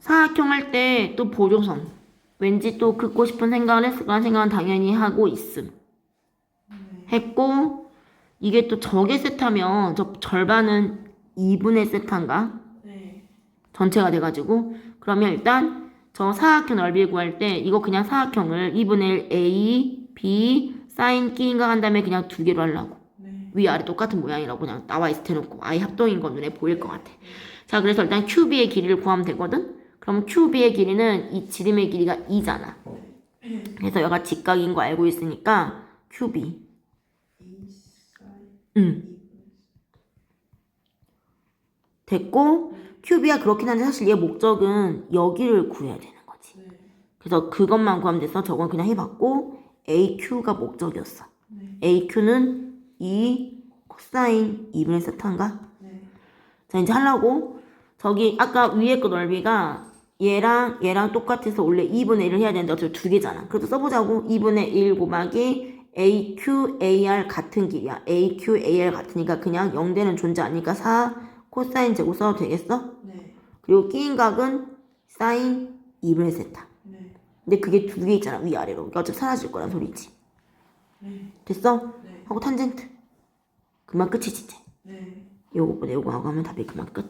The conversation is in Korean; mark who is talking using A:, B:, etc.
A: 사각형 할 때 또 보조선. 왠지 또 긋고 싶은 생각을 했을 거란 생각은 당연히 하고 있음. 했고, 이게 또 저게 세타면 저 절반은 2분의 세타인가?
B: 네.
A: 전체가 돼가지고. 그러면 일단 저 사각형 넓이 구할 때 이거 그냥 사각형을 2분의 1 A, B, 사인 끼인가 한 다음에 그냥 두 개로 하려고.
B: 네.
A: 위아래 똑같은 모양이라고 그냥 나와 있을 때 놓고 아예 합동인 건 눈에 보일 것 같아. 자, 그래서 일단 QB의 길이를 구하면 되거든? 그럼 QB의 길이는 이 지름의 길이가 2잖아. 그래서 여가 직각인 거 알고 있으니까 QB.
B: 이. 이
A: 됐고, QB가 그렇긴 한데 사실 얘 목적은 여기를 구해야 되는 거지.
B: 네.
A: 그래서 그것만 구하면 돼서 저건 그냥 해봤고, AQ가 목적이었어.
B: 네.
A: AQ는 2 코사인 2분의 세타인가?
B: 네.
A: 자 이제 하려고 저기 아까 위에 거 넓이가 얘랑 얘랑 똑같아서 원래 2분의 1을 해야 되는데 어차피 두 개잖아. 그래도 써보자고 2분의 1 곱하기 AQ, AR 같은 길이야. AQ, AR 같으니까 그냥 0되는 존재 아니까 4 코사인 제곱 써도 되겠어?
B: 네.
A: 그리고 끼인 각은 사인 2분의 세타.
B: 네.
A: 근데 그게 두 개 있잖아 위아래로. 그러니까 어차피 사라질 거란 소리지.
B: 네.
A: 됐어?
B: 네.
A: 하고 탄젠트. 그만 끝이지 이제.
B: 네.
A: 요거보다 요거 하고 하면 답이 그만 끝.